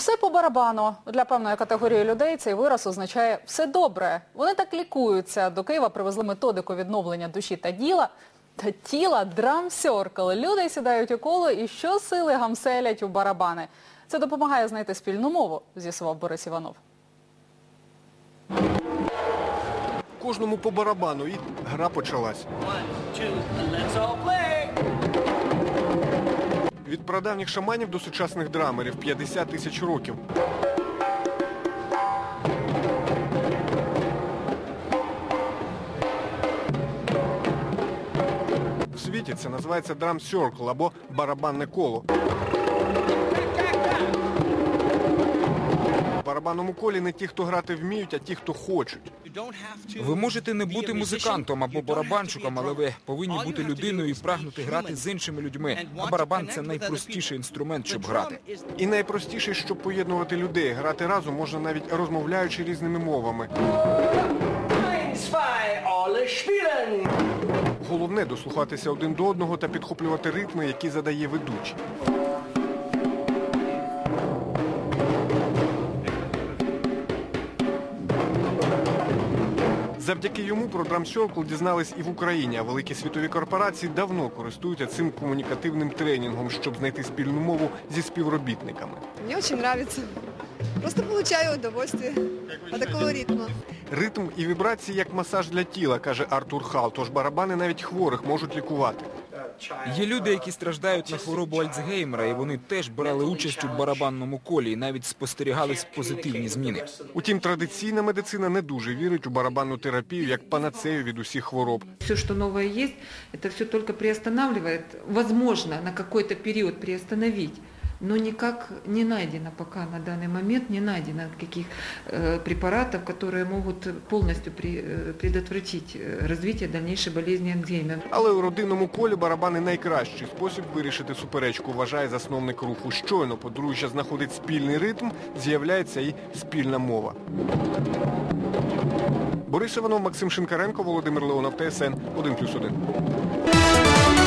Усе по барабану. Для певної категорії людей цей вираз означає «все добре». Вони так лікуються. До Києва привезли методику відновлення душі та діла. Та тіла Circle. Люди сідають у коло і щосили гамселять у барабани. Це допомагає знайти спільну мову, з'ясував Борис Іванов. Кожному по барабану і гра почалась. One, two, let's all play. Прадавніх шаманів до сучасних драмерів 50 тисяч років. В світі це називається драм Circle або барабанне коло. Барабанному колі не ті, хто грати вміють, а ті, хто хочуть. Ви можете не бути музикантом або барабанщиком, але ви повинні бути людиною і прагнути грати з іншими людьми. А барабан це найпростіший інструмент, щоб грати. І найпростіше, щоб поєднувати людей. Грати разом можна навіть розмовляючи різними мовами. Головне дослухатися один до одного та підхоплювати ритми, які задає ведучий. Завдяки йому про Drum дізнались і в Україні, а великі світові корпорації давно користуються цим комунікативним тренінгом, щоб знайти спільну мову зі співробітниками. Мені дуже подобається. Просто получаю удовольствие от такого ритму. Ритм і вібрації як масаж для тіла, каже Артур Хал, тож барабани навіть хворих можуть лікувати. Є люди, які страждають на хворобу Альцгеймера, і вони теж брали участь у барабанному колі і навіть спостерігались позитивні зміни. Утім, традиційна медицина не дуже вірить у барабанну терапію як панацею від усіх хвороб. Все, що нове є, це все тільки приостанавливає, можливо, на якийсь період период приостановить, но никак не найдено пока на данный момент, не найдено каких э, препаратов, которые могут полностью при- э, предотвратить э, развитие дальнейшей болезни Альцгеймера. Але у родинному колі барабани найкращий спосіб вирішити суперечку, вважає засновник руху. Щойно подружжя знаходить спільний ритм, з'являється і спільна мова. Борис Іванов, Максим Шинкаренко, Володимир Леонов, ТСН 1+,1.